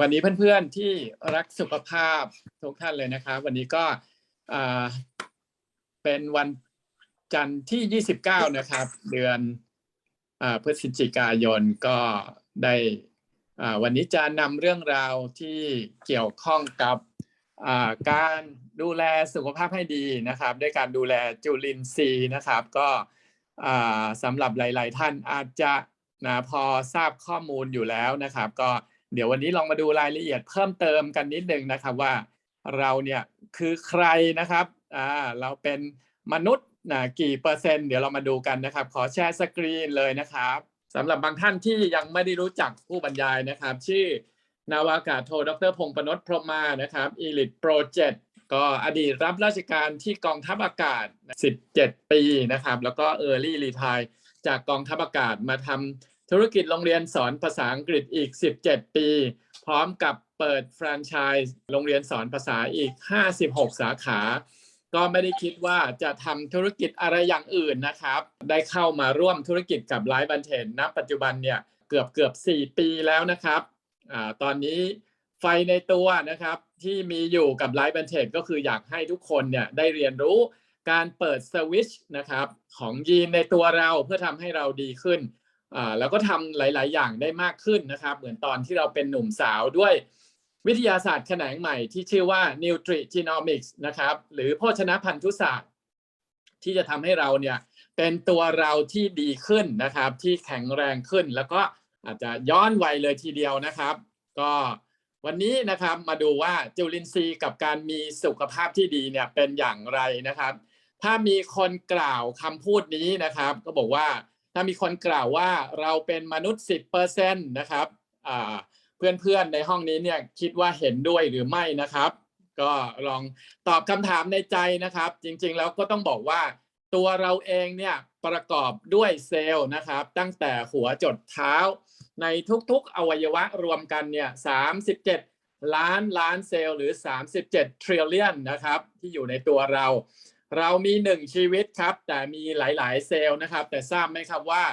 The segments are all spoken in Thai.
วันนี้เพื่อนๆที่รักสุขภาพทุกท่านเลยนะครับ วันนี้ก็เป็นวันจันทร์ที่ 29 นะครับ เดือนอพฤศจิกายนก็ได้วันนี้จะนำเรื่องราวที่เกี่ยวข้องกับการดูแลสุขภาพให้ดีนะครับ ด้วยการดูแลจุลินทรีย์นะครับ ก็สำหรับหลาย ๆ ท่านอาจจะนะพอทราบข้อมูลอยู่แล้วนะครับ ก็ เดี๋ยววันนี้ลองมาดูรายละเอียดเพิ่มเติมกันนิดนึงนะครับว่าเราเนี่ยคือใครนะครับอ่าเราเป็นมนุษย์นะกี่เปอร์เซ็นต์เดี๋ยวเรามาดูกันนะครับ ขอแชร์สกรีนเลยนะครับสำหรับบางท่านที่ยังไม่ได้รู้จักผู้บรรยายนะครับ ชื่อนาวากาศโทดรพงศ์ปนศพรหมานะครับ Elite Project ก็อดีตรับราชการที่กองทัพอากาศ 17 ปีนะครับ แล้วก็ Early Retire จากกองทัพอากาศมาทำ ธุรกิจโรงเรียนสอนภาษาอังกฤษอีก 17 ปี พร้อมกับเปิดแฟรนไชส์โรงเรียนสอนภาษาอีก 56 สาขา ก็ไม่ได้คิดว่าจะทำธุรกิจอะไรอย่างอื่นนะครับ ได้เข้ามาร่วมธุรกิจกับไลฟ์บันเทนณปัจจุบันเนี่ยเกือบเกือบ 4 ปีแล้วนะครับอตอนนี้ไฟในตัวนะครับที่มีอยู่กับไลฟ์บันเทนก็คืออยากให้ทุกคนเนี่ยได้เรียนรู้การเปิดสวิชนะครับของยีนในตัวเราเพื่อทำให้เราดีขึ้น แล้วก็ทำหลาย ๆ อย่างได้มากขึ้นนะครับ เหมือนตอนที่เราเป็นหนุ่มสาวด้วยวิทยาศาสตร์แขนงใหม่ที่ชื่อว่า Nutrigenomics นะครับ หรือโภชนพันธุศาสตร์ ที่จะทำให้เราเนี่ยเป็นตัวเราที่ดีขึ้นนะครับ ที่แข็งแรงขึ้น แล้วก็อาจจะย้อนวัยเลยทีเดียวนะครับ ก็วันนี้นะครับมาดูว่าจุลินทรีย์กับการมีสุขภาพที่ดีเนี่ยเป็นอย่างไรนะครับ ถ้ามีคนกล่าวคำพูดนี้นะครับ ก็บอกว่า ถ้ามีคนกล่าวว่าเราเป็นมนุษย์ 10%นะครับเพื่อนๆในห้องนี้เนี่ยคิดว่าเห็นด้วยหรือไม่นะครับ ก็ลองตอบคำถามในใจนะครับ จริงๆแล้วก็ต้องบอกว่าตัวเราเองเนี่ยประกอบด้วยเซลล์นะครับ ตั้งแต่หัวจดเท้า ในทุกๆอวัยวะรวมกันเนี่ย37 ล้านล้านเซลล์หรือ 37 trillion นะครับ ที่อยู่ในตัวเรา เรามีหนึ่งชีวิตครับ แต่มีหลาย ๆ เซลล์นะครับ แต่ทราบไหมครับว่า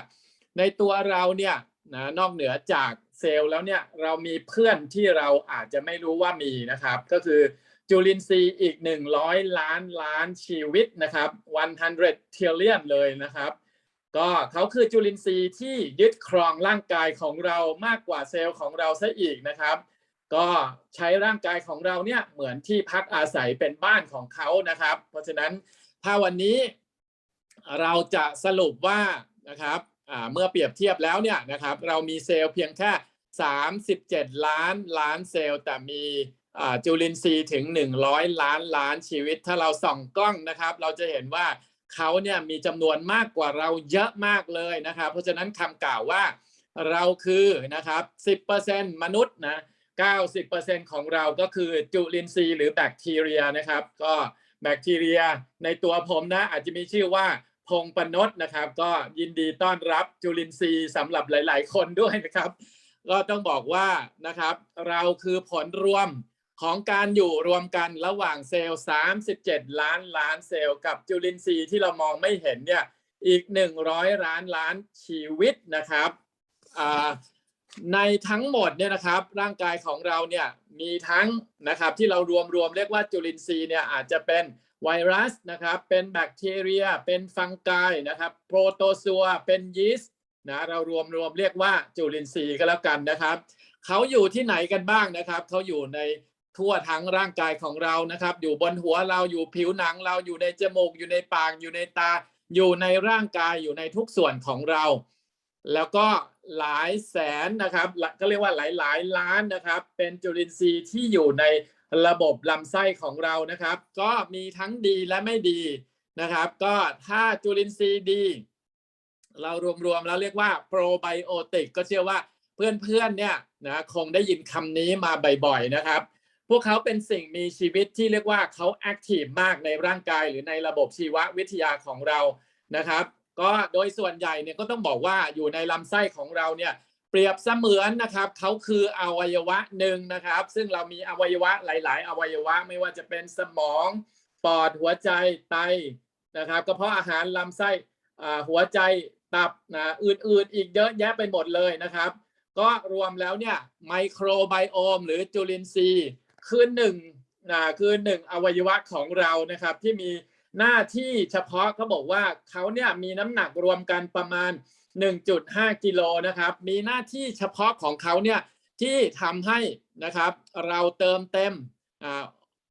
ในตัวเราเนี่ยนะนอกเหนือจากเซลล์แล้วเนี่ยเรามีเพื่อนที่เราอาจจะไม่รู้ว่ามีนะครับ ก็คือจุลินทรีย์อีก 100 ล้านล้านชีวิตนะครับ 100 trillion เลยนะครับ ก็เขาคือจุลินทรีย์ที่ยึดครองร่างกายของเรามากกว่าเซลล์ของเราซะอีกนะครับ ก็ใช้ร่างกายของเราเนี่ยเหมือนที่พักอาศัยเป็นบ้านของเขานะครับ เพราะฉะนั้นถ้าวันนี้เราจะสรุปว่านะครับเมื่อเปรียบเทียบแล้วเนี่ยนะครับเรามีเซลล์เพียงแค่ 37 ล้านล้านเซลล์แต่มีจุลินทรีย์ถึง 100 ล้านล้านชีวิต ถ้าเราส่องกล้องนะครับ เราจะเห็นว่าเขาเนี่ยมีจำนวนมากกว่าเราเยอะมากเลยนะครับ เพราะฉะนั้นคำกล่าวว่าเราคือนะครับ 10%มนุษย์นะ 90%ของเราก็คือจุลินทรีย์หรือแบคทีเรียนะครับ ก็แบคทีเรียในตัวผมนะ อาจจะมีชื่อว่าพงปนศนะครับ ก็ยินดีต้อนรับจุลินทรีย์สำหรับหลาย ๆ คนด้วยนะครับ ก็ต้องบอกว่านะครับ เราคือผลรวมของการอยู่รวมกันระหว่างเซลล์ 37 ล้านล้านเซลล์กับจุลินทรีย์ที่เรามองไม่เห็นเนี่ยอีก 100 ล้านล้านชีวิตนะครับ ในทั้งหมดเนี่ยนะครับ ร่างกายของเราเนี่ยมีทั้งนะครับที่เรารวมรวมเรียกว่าจุลินทรีย์เนี่ยอาจจะเป็นไวรัสนะครับ เป็นแบคทีเรีย เป็นฟังกายนะครับ โปรโตซัว เป็นยีสต์นะเรารวมรวมเรียกว่าจุลินทรีย์ก็แล้วกันนะครับเขาอยู่ที่ไหนกันบ้างนะครับเขาอยู่ในทั่วทั้งร่างกายของเรานะครับ อยู่บนหัวเราอยู่ผิวหนังเราอยู่ในจมูกอยู่ในปากอยู่ในตา อยู่ในร่างกายอยู่ในทุกส่วนของเรา แล้วก็ หลายแสนนะครับก็เรียกว่าหลายหลายล้านนะครับ เป็นจุลินทรีย์ที่อยู่ในระบบลำไส้ของเรานะครับ ก็มีทั้งดีและไม่ดีนะครับ ก็ถ้าจุลินทรีย์ดี เรารวมๆแล้วเรียกว่าโปรไบโอติกก็เชื่อว่าเพื่อนๆเนี่ยนะคงได้ยินคำนี้มาบ่อยๆนะครับ พวกเขาเป็นสิ่งมีชีวิตที่เรียกว่าเขาแอคทีฟมากในร่างกายหรือในระบบชีววิทยาของเรานะครับ ก็โดยส่วนใหญ่เนี่ยก็ต้องบอกว่าอยู่ในลำไส้ของเราเนี่ยเปรียบเสมือนนะครับเขาคืออวัยวะหนึ่งนะครับ ซึ่งเรามีอวัยวะหลาย ๆ อวัยวะไม่ว่าจะเป็นสมองปอดหัวใจไตนะครับกระเพาะอาหารลำไส้หัวใจตับนะอื่น ๆ อีกเยอะแยะไปหมดเลยนะครับ ก็รวมแล้วเนี่ยไมโครไบโอมหรือจุลินทรีย์คือหนึ่งนะคือหนึ่งอวัยวะของเรานะครับที่มี หน้าที่เฉพาะเขาบอกว่าเขาเนี่ยมีน้ำหนักรวมกันประมาณ 1.5 กิโลนะครับ มีหน้าที่เฉพาะของเขาเนี่ยที่ทำให้นะครับ เราเติมเต็มอ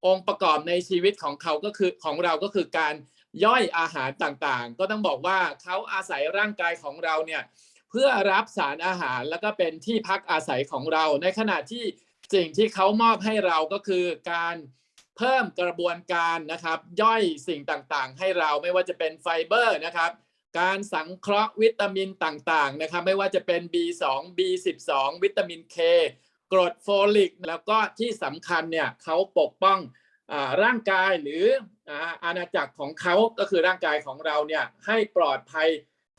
องค์ประกอบในชีวิตของเขาก็คือของเราก็คือการย่อยอาหารต่างๆ ก็ต้องบอกว่าเขาอาศัยร่างกายของเราเนี่ยเพื่อรับสารอาหารแล้วก็เป็นที่พักอาศัยของเรา ในขณะที่สิ่งที่เขามอบให้เราก็คือการ เพิ่มกระบวนการนะครับ ย่อยสิ่งต่างๆ ให้เราไม่ว่าจะเป็นไฟเบอร์นะครับ การสังเคราะห์วิตามินต่างๆนะครับ ไม่ว่าจะเป็น B2 B12 วิตามิน K กรดโฟลิก แล้วก็ที่สำคัญเนี่ยเขาปกป้องอร่างกายหรืออาอาณาจักรของเขาก็คือร่างกายของเราเนี่ยให้ปลอดภัย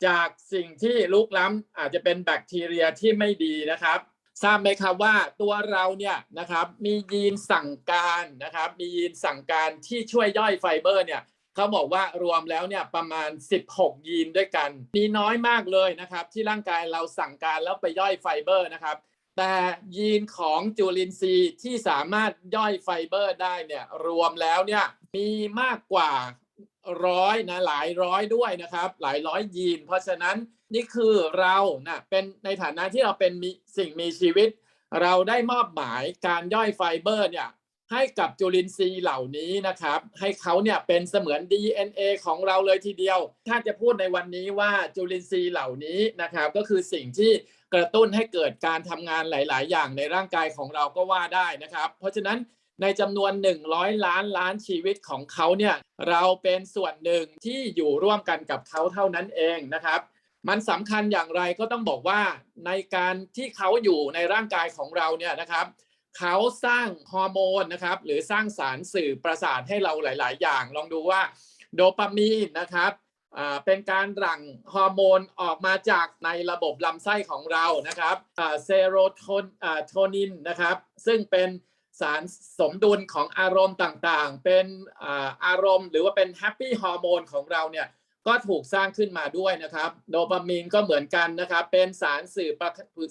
จากสิ่งที่ลุกล้ำอาจจะเป็นแบคทีเรียที่ไม่ดีนะครับ ทราบไหมครับว่าตัวเราเนี่ยนะครับมียีนสั่งการนะครับ มียีนสั่งการที่ช่วยย่อยไฟเบอร์เนี่ยเขาบอกว่ารวมแล้วเนี่ยประมาณ 16 ยีนด้วยกัน มีน้อยมากเลยนะครับ ที่ร่างกายเราสั่งการแล้วไปย่อยไฟเบอร์นะครับ แต่ยีนของจุลินทรีย์ที่สามารถย่อยไฟเบอร์ได้เนี่ยรวมแล้วเนี่ยมีมากกว่าร้อยนะหลายร้อยด้วยนะครับ หลายร้อยยีน เพราะฉะนั้น นี่คือเรานะเป็นในฐานะที่เราเป็นมีสิ่งมีชีวิต เราได้มอบหมายการย่อยไฟเบอร์เนี่ยให้กับจุลินทรีย์เหล่านี้นะครับ ให้เขาเนี่ยเป็นเสมือน DNA ของเราเลยทีเดียว ถ้าจะพูดในวันนี้ว่าจุลินทรีย์เหล่านี้นะครับ ก็คือสิ่งที่กระตุ้นให้เกิดการทำงานหลาย ๆ อย่างในร่างกายของเราก็ว่าได้นะครับ เพราะฉะนั้นในจำนวน 100 ล้านล้านชีวิตของเขาเนี่ยเราเป็นส่วนหนึ่งที่อยู่ร่วมกันกับเขาเท่านั้นเองนะครับ มันสำคัญอย่างไรก็ต้องบอกว่าในการที่เขาอยู่ในร่างกายของเราเนี่ยนะครับเขาสร้างฮอร์โมนนะครับหรือสร้างสารสื่อประสาทให้เราหลาย ๆ อย่าง ลองดูว่าโดปามีนนะครับเป็นการหลั่งฮอร์โมนออกมาจากในระบบลำไส้ของเรานะครับเซโรโทโทนินนะครับซึ่งเป็นสารสมดุลของอารมณ์ต่างๆ เป็นอารมณ์หรือว่าเป็นแฮปปี้ฮอร์โมนของเราเนี่ย ก็ถูกสร้างขึ้นมาด้วยนะครับ โดปามีนก็เหมือนกันนะครับ เป็นสารสื่อประ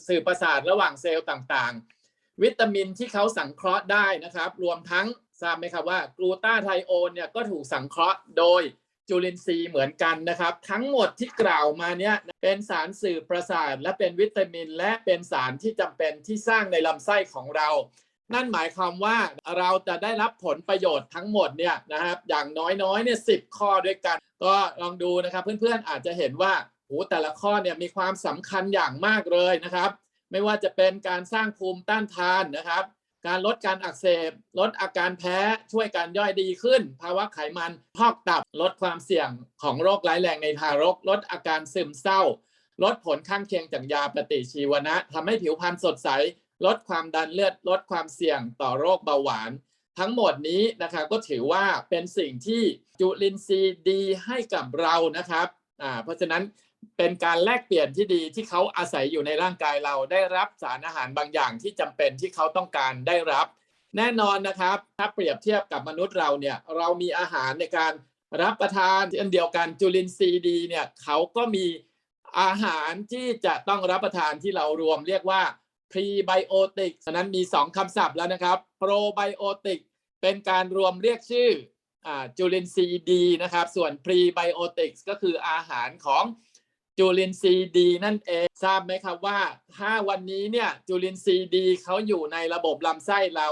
สื่อประสาทระหว่างเซลล์ต่างๆ วิตามินที่เขาสังเคราะห์ได้นะครับ รวมทั้งทราบไหมครับว่ากลูตาไทโอนเนี่ยก็ถูกสังเคราะห์โดยจุลินทรีย์เหมือนกันนะครับ ทั้งหมดที่กล่าวมาเนี่ยเป็นสารสื่อประสาท และเป็นวิตามิน และเป็นสารที่จำเป็นที่สร้างในลำไส้ของเรา นั่นหมายความว่าเราจะได้รับผลประโยชน์ทั้งหมดเนี่ยนะครับอย่างน้อยๆเนี่ยสิข้อด้วยกัน ก็ลองดูนะครับเพื่อนๆอาจจะเห็นว่าโอ้แต่ละข้อเนี่ยมีความสำคัญอย่างมากเลยนะครับ ไม่ว่าจะเป็นการสร้างภูมิต้านทานนะครับ การลดการอักเสบ ลดอาการแพ้ช่วยการย่อยดีขึ้น ภาวะไขมันพอกตับลดความเสี่ยงของโรคร้ายแรงในทารก ลดอาการซึมเศร้า ลดผลข้างเคียงจากยาปฏิชีวนะทำให้ผิวพรรณสดใส ลดความดันเลือดลดความเสี่ยงต่อโรคเบาหวาน ทั้งหมดนี้นะครับก็ถือว่าเป็นสิ่งที่จุลินทรีย์ดีให้กับเรานะครับอ่าเพราะฉะนั้นเป็นการแลกเปลี่ยนที่ดีที่เขาอาศัยอยู่ในร่างกายเราได้รับสารอาหารบางอย่างที่จำเป็นที่เขาต้องการได้รับ แน่นอนนะครับ ถ้าเปรียบเทียบกับมนุษย์เราเนี่ยเรามีอาหารในการรับประทานเช่นเดียวกันจุลินทรีย์ดีเนี่ยเขาก็มีอาหารที่จะต้องรับประทานที่เรารวมเรียกว่า prebiotic ฉะนั้นมี 2คำศัพท์แล้วนะครับ probiotic เป็นการรวมเรียกชื่ออาจุลินทรีย์ดีนะครับ ส่วน prebiotics ก็คืออาหารของจุลินทรีย์ดีนั่นเองทราบไหมครับว่าถ้าวันนี้เนี่ยจุลินทรีย์ดีเขาอยู่ในระบบลำไส้เรา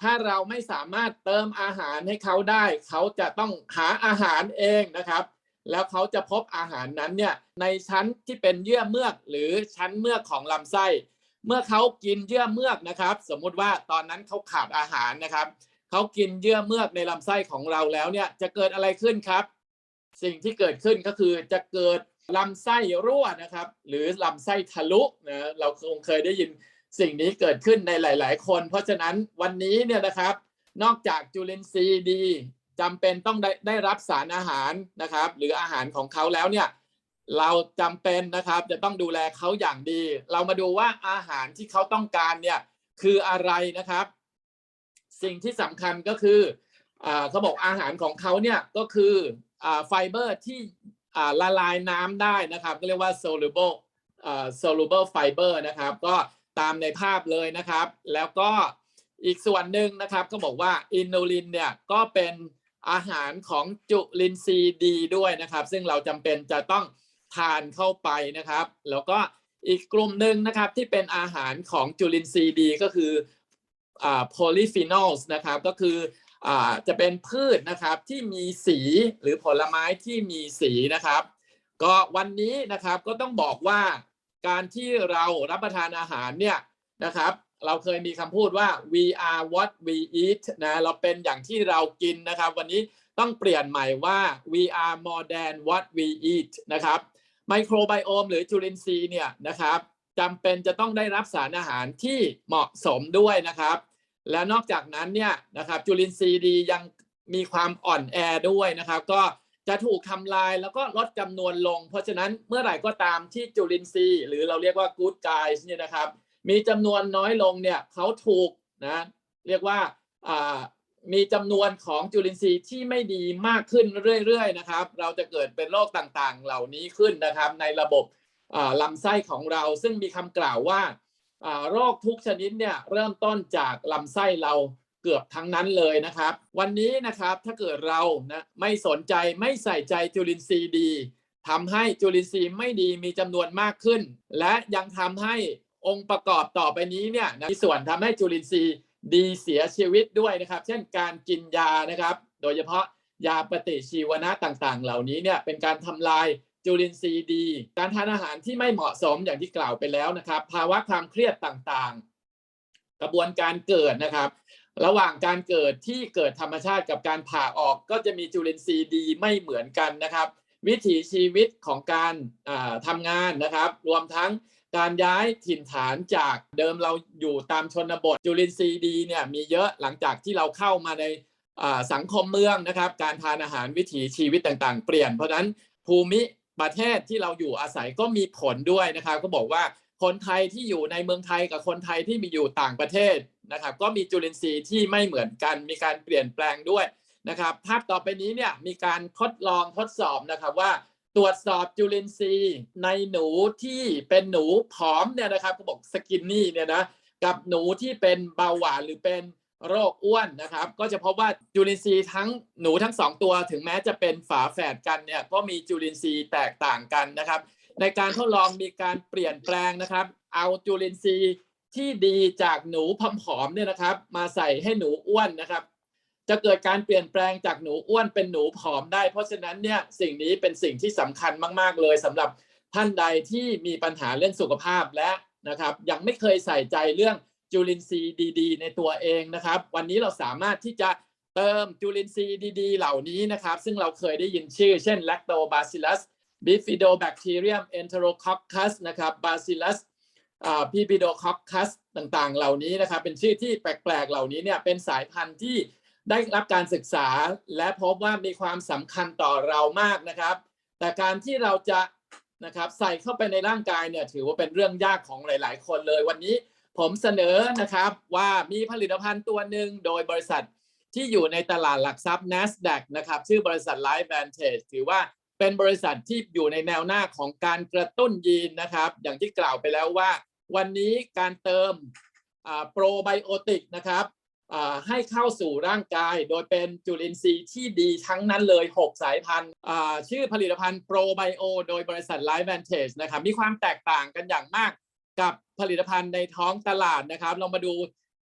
ถ้าเราไม่สามารถเติมอาหารให้เขาได้ เขาจะต้องหาอาหารเองนะครับ แล้วเขาจะพบอาหารนั้นเนี่ยในชั้นที่เป็นเยื่อเมือกหรือชั้นเมือกของลำไส้ เมื่อเขากินเยื่อเมือกนะครับ สมมุติว่าตอนนั้นเขาขาดอาหารนะครับเขากินเยื่อเมือกในลำไส้ของเราแล้วเนี่ยจะเกิดอะไรขึ้นครับ สิ่งที่เกิดขึ้นก็คือจะเกิดลำไส้รั่วนะครับ หรือลำไส้ทะลุนะเราคงเคยได้ยินสิ่งนี้เกิดขึ้นในหลาย ๆ คน เพราะฉะนั้นวันนี้เนี่ยนะครับ นอกจากจุลินทรีย์ดีจำเป็นต้องได้ได้รับสารอาหารนะครับ หรืออาหารของเขาแล้วเนี่ย เราจำเป็นนะครับจะต้องดูแลเขาอย่างดี เรามาดูว่าอาหารที่เขาต้องการเนี่ยคืออะไรนะครับ สิ่งที่สำคัญก็คืออเขาบอกอาหารของเขาเนี่ยก็คืออไฟเบอร์ที่ละลายน้ำได้นะครับ ก็เรียกว่า soluble soluble fiber นะครับ ก็ตามในภาพเลยนะครับ แล้วก็อีกส่วนหนึ่งนะครับก็บอกว่าอินูลินเนี่ยก็เป็นอาหารของจุลินทรีย์ดีด้วยนะครับ ซึ่งเราจำเป็นจะต้อง ทานเข้าไปนะครับ แล้วก็อีกกลุ่มหนึ่งนะครับที่เป็นอาหารของจุลินทรีย์ดีก็คืออ่า polyphenols นะครับก็คืออ่าจะเป็นพืชนะครับที่มีสีหรือผลไม้ที่มีสีนะครับ ก็วันนี้นะครับก็ต้องบอกว่าการที่เรารับประทานอาหารเนี่ยนะครับเราเคยมีคำพูดว่า we are what we eat นะเราเป็นอย่างที่เรากินนะครับ วันนี้ต้องเปลี่ยนใหม่ว่า we are more than what we eat นะครับ ไมโครไบโอมหรือจุลินทรีย์เนี่ยนะครับจำเป็นจะต้องได้รับสารอาหารที่เหมาะสมด้วยนะครับ และนอกจากนั้นเนี่ยนะครับจุลินทรีย์ดียังมีความอ่อนแอด้วยนะครับ ก็จะถูกทำลายแล้วก็ลดจำนวนลง เพราะฉะนั้นเมื่อไหร่ก็ตามที่จุลินทรีย์ หรือเราเรียกว่า good guys เนี่ยนะครับ มีจำนวนน้อยลงเนี่ยเขาถูกนะเรียกว่า มีจำนวนของจุลินทรีย์ที่ไม่ดีมากขึ้นเรื่อยๆนะครับ เราจะเกิดเป็นโรคต่างๆ เหล่านี้ขึ้นนะครับ ในระบบลำไส้ของเราซึ่งมีคำกล่าวว่าโรคทุกชนิดเนี่ยเริ่มต้นจากลำไส้เราเกือบทั้งนั้นเลยนะครับ วันนี้นะครับถ้าเกิดเรานะไม่สนใจไม่ใส่ใจจุลินทรีย์ดีทำให้จุลินทรีย์ไม่ดีมีจำนวนมากขึ้น และยังทำให้องค์ประกอบต่อไปนี้เนี่ยมีส่วนทำให้จุลินทรีย์ ดีเสียชีวิตด้วยนะครับ เช่นการกินยานะครับ โดยเฉพาะยาปฏิชีวนะต่างๆ เหล่านี้เนี่ยเป็นการทำลายจุลินทรีย์ดี การทานอาหารที่ไม่เหมาะสมอย่างที่กล่าวไปแล้วนะครับ ภาวะความเครียดต่างๆ กระบวนการเกิดนะครับ ระหว่างการเกิดที่เกิดธรรมชาติกับการผ่าออกก็จะมีจุลินทรีย์ดีไม่เหมือนกันนะครับ วิถีชีวิตของการอ่าทำงานนะครับ รวมทั้ง การย้ายถิ่นฐานจากเดิมเราอยู่ตามชนบทจุลินทรีย์ดีเนี่ยมีเยอะหลังจากที่เราเข้ามาในสังคมเมืองนะครับ การทานอาหารวิถีชีวิตต่างๆ เปลี่ยนเพราะนั้นภูมิประเทศที่เราอยู่อาศัยก็มีผลด้วยนะครับ ก็บอกว่าคนไทยที่อยู่ในเมืองไทยกับคนไทยที่มีอยู่ต่างประเทศนะครับ ก็มีจุลินทรีย์ที่ไม่เหมือนกันมีการเปลี่ยนแปลงด้วยนะครับ ภาพต่อไปนี้เนี่ยมีการทดลองทดสอบนะครับว่า ตรวจสอบจุลินทรีย์ในหนูที่เป็นหนูผอมเนี่ยนะครับเขาบอกสกินนี่เนี่ยนะกับหนูที่เป็นเบาหวานหรือเป็นโรคอ้วนนะครับ ก็จะพบว่าจุลินทรีย์ทั้งหนูทั้งสองตัวถึงแม้จะเป็นฝาแฝดกันเนี่ยก็มีจุลินทรีย์แตกต่างกันนะครับ ในการทดลองมีการเปลี่ยนแปลงนะครับ เอาจุลินทรีย์ที่ดีจากหนูผอมๆเนี่ยนะครับ มาใส่ให้หนูอ้วนนะครับ จะเกิดการเปลี่ยนแปลงจากหนูอ้วนเป็นหนูผอมได้ เพราะฉะนั้นเนี่ยสิ่งนี้เป็นสิ่งที่สำคัญมากๆ เลยสำหรับท่านใดที่มีปัญหาเรื่องสุขภาพและนะครับ ยังไม่เคยใส่ใจเรื่องจุลินทรีย์ดีๆในตัวเองนะครับ วันนี้เราสามารถที่จะเติมจุลินทรีย์ดีๆ เหล่านี้นะครับ ซึ่งเราเคยได้ยินชื่อ เช่น lactobacillus bifidobacterium enterococcus นะครับ bacillus อ่า Bifidobacillus ต่างๆ เหล่านี้นะครับ เป็นชื่อที่แปลกๆ เหล่านี้เนี่ยเป็นสายพันธุ์ที่ ได้รับการศึกษาและพบว่ามีความสำคัญต่อเรามากนะครับ แต่การที่เราจะนะครับใส่เข้าไปในร่างกายเนี่ยถือว่าเป็นเรื่องยากของหลาย ๆ คนเลยวันนี้ผมเสนอนะครับว่ามีผลิตภัณฑ์ตัวหนึ่งโดยบริษัทที่อยู่ในตลาดหลักทรัพย์ NASDAQ นะครับชื่อบริษัท Life Vantage ถือว่าเป็นบริษัทที่อยู่ในแนวหน้าของการกระตุ้นยีนนะครับ อย่างที่กล่าวไปแล้วว่า วันนี้การเติมโปรไบโอติกนะครับ ให้เข้าสู่ร่างกาย โดยเป็นจุลินทรีย์ที่ดีทั้งนั้นเลย 6 สายพันธุ์ชื่อผลิตภัณฑ์โปรไบโอโดยบริษัท Life Vantage นะครับมีความแตกต่างกันอย่างมากกับผลิตภัณฑ์ในท้องตลาดนะครับเรามาดู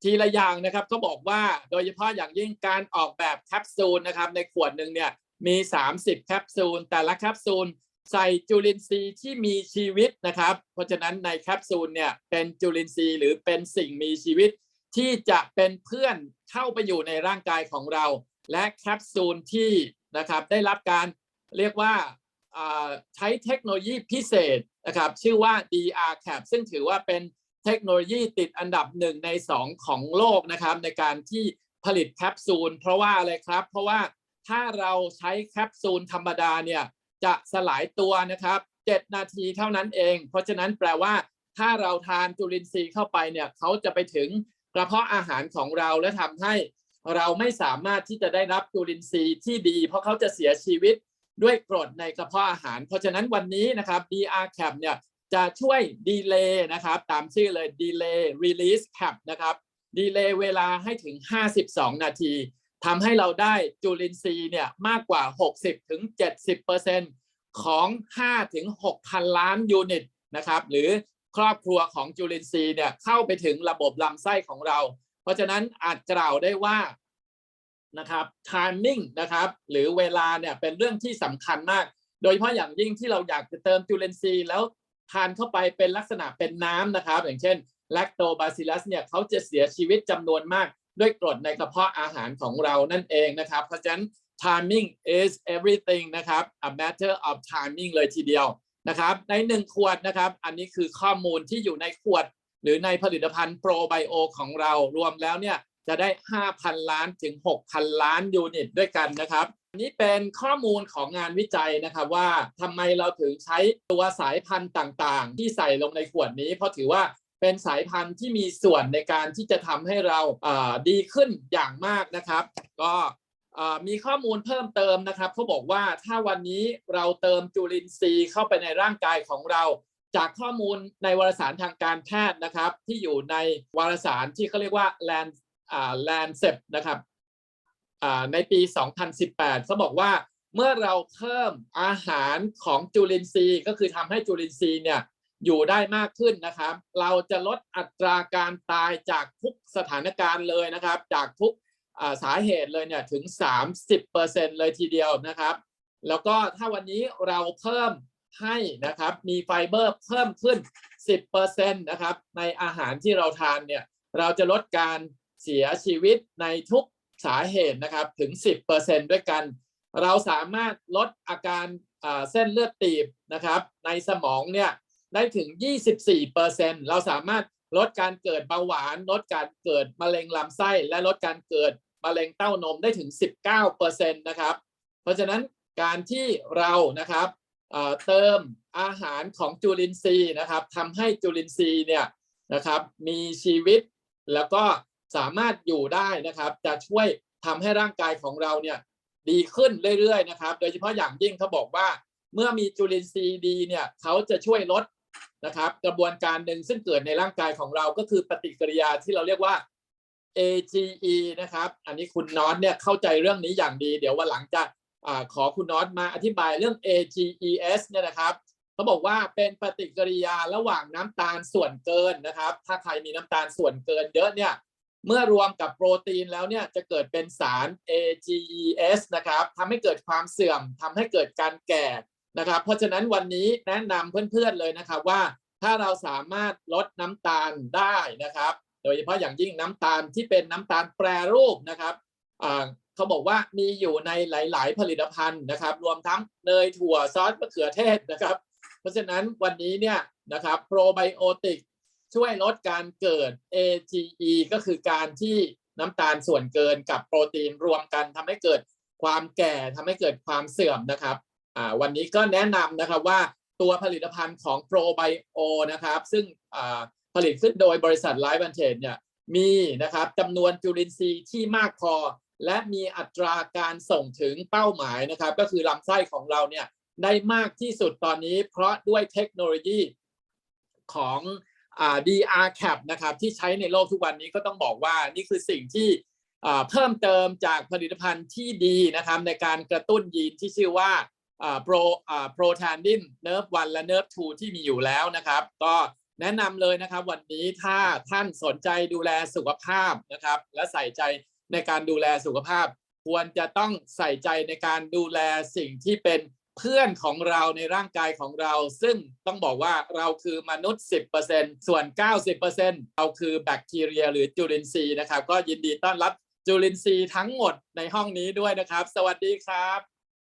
ทีละอย่างนะครับก็บอกว่าโดยเฉพาะอย่างยิ่งการออกแบบแคปซูลนะครับในขวดหนึ่งเนี่ยมี 30 แคปซูล แต่ละแคปซูลใส่จุลินทรีย์ที่มีชีวิตนะครับ เพราะฉะนั้นในแคปซูลเนี่ยเป็นจุลินทรีย์หรือเป็นสิ่งมีชีวิต ที่จะเป็นเพื่อนเข้าไปอยู่ในร่างกายของเรา และแคปซูลที่นะครับได้รับการเรียกว่าใช้เทคโนโลยีพิเศษนะครับชื่อว่า DR Cap ซึ่งถือว่าเป็นเทคโนโลยีติดอันดับหนึ่งในสองของโลกนะครับในการที่ผลิตแคปซูลเพราะว่าอะไรครับ เพราะว่าถ้าเราใช้แคปซูลธรรมดาเนี่ยจะสลายตัวนะครับ 7 นาทีเท่านั้นเอง เพราะฉะนั้นแปลว่าถ้าเราทานจุลินทรีย์เข้าไปเนี่ยเขาจะไปถึง กระเพาะอาหารของเราและทำให้เราไม่สามารถที่จะได้รับจุลินทรีย์ที่ดี เพราะเขาจะเสียชีวิตด้วยกรดในกระเพาะอาหาร เพราะฉะนั้นวันนี้นะครับ DR Cap เนี่ยจะช่วยดีเลย์นะครับ ตามชื่อเลย delay release cap นะครับดีเลย์เวลาให้ถึง 52 นาทีทำให้เราได้จุลินทรีย์เนี่ยมากกว่า 60ถึง70%ของ 5 ถึง 6,000 ล้านยูนิตนะครับ หรือ ครอบครัวของจุลินทรีย์เนี่ยเข้าไปถึงระบบลำไส้ของเรา เพราะฉะนั้นอาจกล่าวได้ว่านะครับ timing นะครับหรือเวลาเนี่ยเป็นเรื่องที่สำคัญมาก โดยเฉพาะอย่างยิ่งที่เราอยากจะเติมจุลินทรีย์แล้วทานเข้าไปเป็นลักษณะเป็นน้ำนะครับ อย่างเช่น lactobacillus เนี่ยเขาจะเสียชีวิตจำนวนมาก ด้วยกรดในกระเพาะอาหารของเรานั่นเองนะครับ เพราะฉะนั้น timing is everything นะครับ a matter of timing เลยทีเดียว นะครับในหนึ่งขวดนะครับ อันนี้คือข้อมูลที่อยู่ในขวด หรือในผลิตภัณฑ์โปรไบโอของเรารวมแล้วเนี่ยจะได้ 5,000 ล้านถึง 6,000 ล้านยูนิตด้วยกันนะครับนนี้เป็นข้อมูลของงานวิจัยนะครับว่าทำไมเราถึงใช้ตัวสายพันธุ์ต่างๆ ที่ใส่ลงในขวดนี้ เพราะถือว่าเป็นสายพันธุ์ที่มีส่วนในการที่จะทำให้เราดีขึ้นอย่างมากนะครับ ก็ มีข้อมูลเพิ่มเติมนะครับเขาบอกว่าถ้าวันนี้เราเติมจุลินทรีย์เข้าไปในร่างกายของเรา จากข้อมูลในวารสารทางการแพทย์นะครับ ที่อยู่ในวารสารที่เขาเรียกว่า Land อ่า Lancet นะครับอ่าในปี 2018เขาบอกว่าเมื่อเราเพิ่มอาหารของจุลินทรีย์ ก็คือทำให้จุลินทรีย์เนี่ยอยู่ได้มากขึ้นนะครับ เราจะลดอัตราการตายจากทุกสถานการณ์เลยนะครับ จากทุก สาเหตุเลยเนี่ยถึง 30%เลยทีเดียวนะครับ แล้วก็ถ้าวันนี้เราเพิ่มให้นะครับมีไฟเบอร์เพิ่มขึ้น 10%นะครับในอาหารที่เราทานเนี่ยเราจะลดการเสียชีวิตในทุกสาเหตุนะครับถึง 10%ด้วยกัน เราสามารถลดอาการเส้นเลือดตีบนะครับในสมองเนี่ยได้ถึง 24%เราสามารถ ลดการเกิดเบาหวาน ลดการเกิดมะเร็งลำไส้ และลดการเกิดมะเร็งเต้านมได้ถึง 19%นะครับ เพราะฉะนั้นการที่เรานะครับเติมอาหารของจุลินทรีย์นะครับทำให้จุลินทรีย์เนี่ยนะครับมีชีวิตแล้วก็สามารถอยู่ได้นะครับ จะช่วยทำให้ร่างกายของเราเนี่ยดีขึ้นเรื่อยๆนะครับ โดยเฉพาะอย่างยิ่งเขาบอกว่า เมื่อมีจุลินทรีย์ดีเนี่ยเขาจะช่วยลด นะครับ กระบวนการหนึ่งซึ่งเกิดในร่างกายของเราก็คือปฏิกิริยาที่เราเรียกว่า AGE นะครับ อันนี้คุณน็อตเนี่ยเข้าใจเรื่องนี้อย่างดี เดี๋ยววันหลังจะอขอคุณน็อตมาอธิบายเรื่อง AGES เนี่ยนะครับเขาบอกว่าเป็นปฏิกิริยาระหว่างน้ำตาลส่วนเกินนะครับ ถ้าใครมีน้ำตาลส่วนเกินเยอะเนี่ยเมื่อรวมกับโปรตีนแล้วเนี่ยจะเกิดเป็นสาร AGES นะครับทำให้เกิดความเสื่อมทำให้เกิดการแก่ นะครับ เพราะฉะนั้นวันนี้แนะนำเพื่อนๆเลยนะครับว่าถ้าเราสามารถลดน้ำตาลได้นะครับ โดยเฉพาะอย่างยิ่งน้ำตาลที่เป็นน้ำตาลแปรรูปนะครับอ่าเขาบอกว่ามีอยู่ในหลาย ๆ ผลิตภัณฑ์นะครับ รวมทั้งเนยถั่วซอสมะเขือเทศนะครับ เพราะฉะนั้นวันนี้เนี่ยนะครับโปรไบโอติกช่วยลดการเกิด AGE ก็คือการที่น้ำตาลส่วนเกินกับโปรตีนรวมกันทำให้เกิดความแก่ทำให้เกิดความเสื่อมนะครับ วันนี้ก็แนะนำนะครับว่าตัวผลิตภัณฑ์ของ Pro Bio นะครับ ซึ่งผลิตขึ้นโดยบริษัทไลฟ์บันเทนเนี่ยมีนะครับจำนวนจุลินทรีย์ที่มากพอ และมีอัตราการส่งถึงเป้าหมายนะครับ ก็คือลำไส้ของเราเนี่ยได้มากที่สุดตอนนี้ เพราะด้วยเทคโนโลยีของอ DR cap นะครับที่ใช้ในโลกทุกวันนี้ก็ต้องบอกว่านี่คือสิ่งที่เพิ่มเติมจากผลิตภัณฑ์ที่ดีนะครับในการกระตุ้นยีนที่ชื่อว่า อ่า pro อ่า protandin nerve 1และ nerve 2ที่มีอยู่แล้วนะครับ ก็แนะนำเลยนะครับวันนี้ถ้าท่านสนใจดูแลสุขภาพนะครับ และใส่ใจในการดูแลสุขภาพ ควรจะต้องใส่ใจในการดูแลสิ่งที่เป็นเพื่อนของเราในร่างกายของเรา ซึ่งต้องบอกว่าเราคือมนุษย์ 10%ส่วน 90%เราคือแบคทีเรียหรือจุลินทรีย์นะครับ ก็ยินดีต้อนรับจุลินทรีย์ทั้งหมดในห้องนี้ด้วยนะครับ สวัสดีครับ